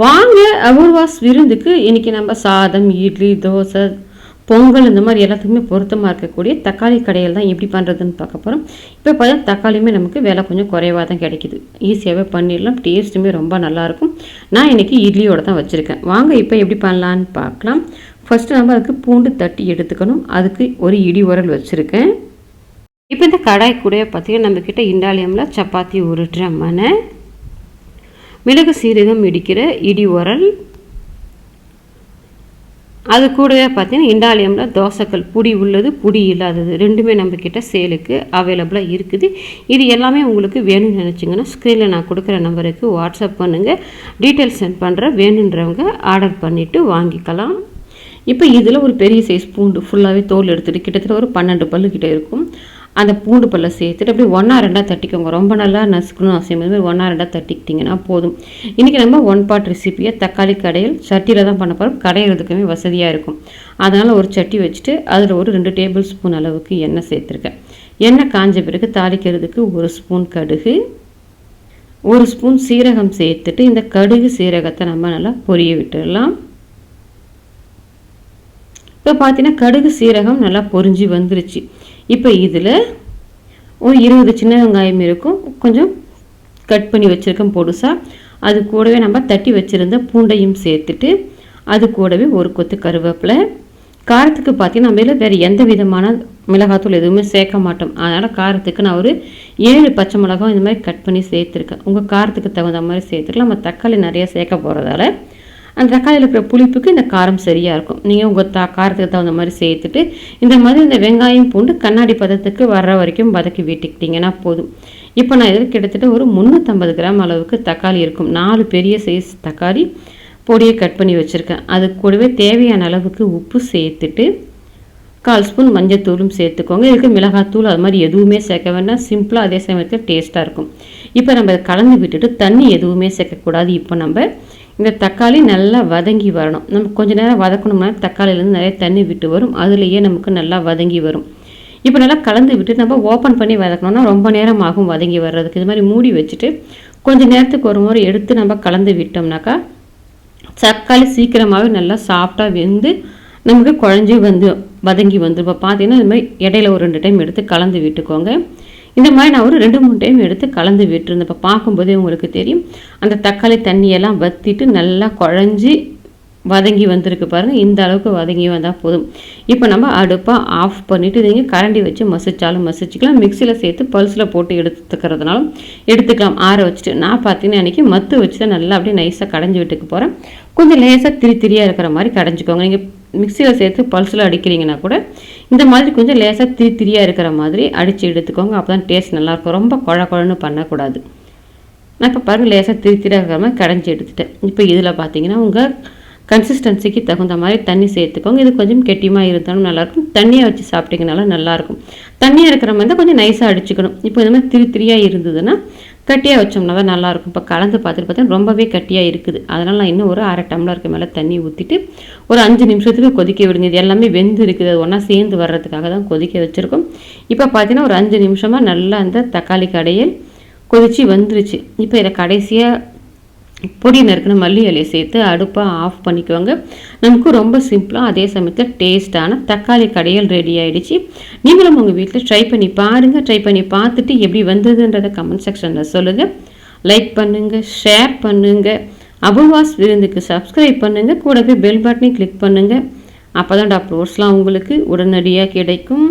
வாங்க அபூர்வாஸ் விருந்துக்கு இன்றைக்கி நம்ம சாதம் இட்லி தோசை பொங்கல் இந்த மாதிரி எல்லாத்துக்குமே பொருத்தமாக இருக்கக்கூடிய தக்காளி கடையில் தான் எப்படி பண்ணுறதுன்னு பார்க்க போகிறோம் இப்போ பார்த்தா தக்காளியுமே நமக்கு விலை கொஞ்சம் குறைவாக தான் கிடைக்குது. ஈஸியாகவே பண்ணிடலாம் டேஸ்ட்டுமே ரொம்ப நல்லாயிருக்கும் நான் இன்றைக்கி இட்லியோடு தான் வச்சுருக்கேன். வாங்க இப்போ எப்படி பண்ணலான்னு பார்க்கலாம். ஃபஸ்ட்டு நம்ம அதுக்கு பூண்டு தட்டி எடுத்துக்கணும். அதுக்கு ஒரு இடி உரல் வச்சுருக்கேன். இப்போ இந்த கடாய் கூட பார்த்திங்கன்னா நம்மக்கிட்ட இண்டாலியமில் சப்பாத்தி உருட்டுற மனை மிளகு சீரகம் இடிக்கிற இடி உரல். அது கூடவே பார்த்தீங்கன்னா இண்டாலியமில் தோசைக்கல் புடி உள்ளது புடி இல்லாதது. ரெண்டுமே நம்மக்கிட்ட சேலுக்கு அவைலபிளாக இருக்குது. இது எல்லாமே உங்களுக்கு வேணும்னு நினச்சிங்கன்னா ஸ்க்ரீனில் நான் கொடுக்குற நம்பருக்கு வாட்ஸ்அப் பண்ணுங்கள் டீட்டெயில்ஸ் சென்ட் பண்ணுறேன் வேணுன்றவங்க ஆர்டர் பண்ணிவிட்டு வாங்கிக்கலாம். இப்போ இதில் ஒரு பெரிய சைஸ் பூண்டு ஃபுல்லாகவே தோல் எடுத்துகிட்டு கிட்டத்தட்ட ஒரு பன்னெண்டு பல்லு கிட்டே இருக்கும். அந்த பூண்டு பல்ல சேர்த்துட்டு அப்படியே ஒன்றா ரெண்டாக தட்டிக்கோங்க. ரொம்ப நல்லா நசுக்கணும் அவசியம் மாதிரி ஒன்றா ரெண்டாக தட்டிக்கிட்டிங்கன்னா போதும். இன்றைக்கி நம்ம ஒன் பாட் ரெசிப்பியை தக்காளி கடையில் சட்டியில் தான் பண்ண போகிறோம் கடையிறதுக்குமே வசதியாக இருக்கும். அதனால் ஒரு சட்டி வச்சுட்டு அதில் ஒரு ரெண்டு டேபிள் ஸ்பூன் அளவுக்கு எண்ணெய் சேர்த்துருக்கேன். எண்ணெய் காஞ்ச பிறகு தாளிக்கிறதுக்கு ஒரு ஸ்பூன் கடுகு ஒரு ஸ்பூன் சீரகம் சேர்த்துட்டு இந்த கடுகு சீரகத்தை நம்ம நல்லா பொரிய விட்டுடலாம். இப்போ பார்த்தீங்கன்னா கடுகு சீரகம் நல்லா பொரிஞ்சு வந்துருச்சு. இப்போ இதில் ஒரு இருபது சின்ன வெங்காயம் இருக்கும். கொஞ்சம் கட் பண்ணி வச்சுருக்கேன் பொடுசாக அது கூடவே நம்ம தட்டி வச்சுருந்த பூண்டையும் சேர்த்துட்டு அது கூடவே ஒரு கொத்து கருவேப்பிலை. காரத்துக்கு பார்த்தீங்கன்னா நம்ம இதில் வேறு எந்த விதமான மிளகாத்தூள் எதுவுமே சேர்க்க மாட்டோம். அதனால் காரத்துக்கு நான் ஒரு ஏழு பச்சை மிளகாய் இந்த மாதிரி கட் பண்ணி சேர்த்துருக்கேன். உங்கள் காரத்துக்கு தகுந்த மாதிரி சேர்த்துக்கலாம். நம்ம தக்காளி நிறையா சேர்க்க போகிறதால அந்த தக்காளியில் இருக்கிற புளிப்புக்கு இந்த காரம் சரியாக இருக்கும். நீங்கள் உங்கள் தா காரத்துக்கு தகுந்த மாதிரி சேர்த்துட்டு இந்த மாதிரி இந்த வெங்காயம் பூண்டு கண்ணாடி பதத்துக்கு வர்ற வரைக்கும் வதக்கி விட்டுக்கிட்டிங்கன்னா போதும். இப்போ நான் இதில் கிட்டத்தட்ட ஒரு முந்நூற்றம்பது கிராம் அளவுக்கு தக்காளி இருக்கும். நாலு பெரிய சைஸ் தக்காளி பொடியை கட் பண்ணி வச்சுருக்கேன். அது கூடவே தேவையான அளவுக்கு உப்பு சேர்த்துட்டு கால் ஸ்பூன் மஞ்சத்தூளும் சேர்த்துக்கோங்க. இதுக்கு மிளகாத்தூள் அது மாதிரி எதுவுமே சேர்க்க வேண்டாம். சிம்பிளாக அதே சமயத்தில் டேஸ்ட்டாக இருக்கும். இப்போ நம்ம கலந்து விட்டுட்டு தண்ணி எதுவுமே சேர்க்கக்கூடாது. இப்போ நம்ம இந்த தக்காளி நல்லா வதங்கி வரணும். நம்ம கொஞ்ச நேரம் வதக்கணும்னா தக்காளியிலேருந்து நிறைய தண்ணி விட்டு வரும். அதுலேயே நமக்கு நல்லா வதங்கி வரும். இப்போ நல்லா கலந்து விட்டு நம்ம ஓப்பன் பண்ணி வதக்கணும்னா ரொம்ப நேரம் ஆகும் வதங்கி வர்றதுக்கு. இது மாதிரி மூடி வச்சுட்டு கொஞ்சம் நேரத்துக்கு ஒரு முறை எடுத்து நம்ம கலந்து விட்டோம்னாக்கா தக்காளி சீக்கிரமாகவே நல்லா சாஃப்டாக வெந்து நமக்கு குழஞ்சி வந்து வதங்கி வந்து இப்போ பார்த்தீங்கன்னா இது மாதிரி இடையில ஒரு ரெண்டு டைம் எடுத்து கலந்து விட்டுக்கோங்க. இந்த மாதிரி நான் ஒரு ரெண்டு மூணு டைம் எடுத்து கலந்து விட்டுருந்தேன். இப்போ பார்க்கும்போதே உங்களுக்கு தெரியும். அந்த தக்காளி தண்ணியெல்லாம் வற்றிட்டு நல்லா குழஞ்சி வதங்கி வந்திருக்கு பாருங்கள் இந்த அளவுக்கு வதங்கி வந்தால் போதும். இப்போ நம்ம அடுப்பாக ஆஃப் பண்ணிவிட்டு நீங்கள் கரண்டி வச்சு மசிச்சாலும் மசிச்சுக்கலாம். மிக்சியில் சேர்த்து பல்ஸில் போட்டு எடுத்துக்கிறதுனாலும் எடுத்துக்கலாம். ஆற வச்சுட்டு நான் பார்த்தீங்கன்னா அன்றைக்கி மத்து வச்சு தான் நல்லா அப்படியே நைஸாக கடைஞ்சி விட்டுக்கு போகிறேன் கொஞ்சம் லேசாக திரி திரியாக இருக்கிற மாதிரி கடைஞ்சிக்கோங்க. நீங்கள் மிக்சியில் சேர்த்து பல்ஸில் அடிக்கிறீங்கன்னா கூட இந்த மாதிரி கொஞ்சம் லேசாக திரி திரியாக இருக்கிற மாதிரி அடித்து எடுத்துக்கோங்க. அப்போ தான் டேஸ்ட் நல்லாயிருக்கும் ரொம்ப குழ குழன்னு பண்ணக்கூடாது. நான் இப்போ பாருங்கள் லேசாக திரி திரியாக இருக்கிற மாதிரி கடைஞ்சி எடுத்துட்டேன். இப்போ இதில் பார்த்தீங்கன்னா உங்கள் கன்சிஸ்டன்சிக்கு தகுந்த மாதிரி தண்ணி சேர்த்துக்கோங்க. இது கொஞ்சம் கெட்டியமாக இருந்தாலும் நல்லாயிருக்கும். தண்ணியை வச்சு சாப்பிட்டீங்கனாலும் நல்லாயிருக்கும். தண்ணியாக இருக்கிற மாதிரி தான் கொஞ்சம் நைஸாக அடிச்சுக்கணும். இப்போ இந்த மாதிரி திரி திரியாக இருந்ததுன்னா கட்டியாக வச்சோம்னா தான் நல்லாயிருக்கும். இப்போ கலந்து பார்த்துட்டு பார்த்தா ரொம்பவே கட்டியாக இருக்குது. அதனால் நான் இன்னும் ஒரு அரை டம்ளருக்கு மேலே தண்ணி ஊற்றிட்டு ஒரு அஞ்சு நிமிஷத்துக்கு கொதிக்க விடுங்க. இது எல்லாமே வெந்து இருக்குது. அது ஒன்றா சேர்ந்து வர்றதுக்காக தான் கொதிக்க வச்சுருக்கோம். இப்போ பார்த்தீங்கன்னா ஒரு அஞ்சு நிமிஷமாக நல்லா அந்த தக்காளி கடையில் கொதித்து வந்துருச்சு. இப்போ இதை கடைசியாக பொடி நறுக்கின மல்லி இலையை சேர்த்து அடுப்பை ஆஃப் பண்ணிக்குவாங்க நமக்கு ரொம்ப சிம்பிளாக அதே சமயத்தில் டேஸ்ட்டான தக்காளி கடையல் ரெடி ஆகிடுச்சு நீங்களும் உங்கள் வீட்டில் ட்ரை பண்ணி பாருங்கள் ட்ரை பண்ணி பார்த்துட்டு எப்படி வந்ததுன்றதை கமெண்ட் செக்ஷனில் சொல்லுங்கள் லைக் பண்ணுங்கள் ஷேர் பண்ணுங்கள் அபுவாஸ் விருந்துக்கு சப்ஸ்கிரைப் பண்ணுங்கள் கூடவே பெல் பட்டனை கிளிக் பண்ணுங்கள் அப்போ தான் டாக்டர் உங்களுக்கு உடனடியாக கிடைக்கும்.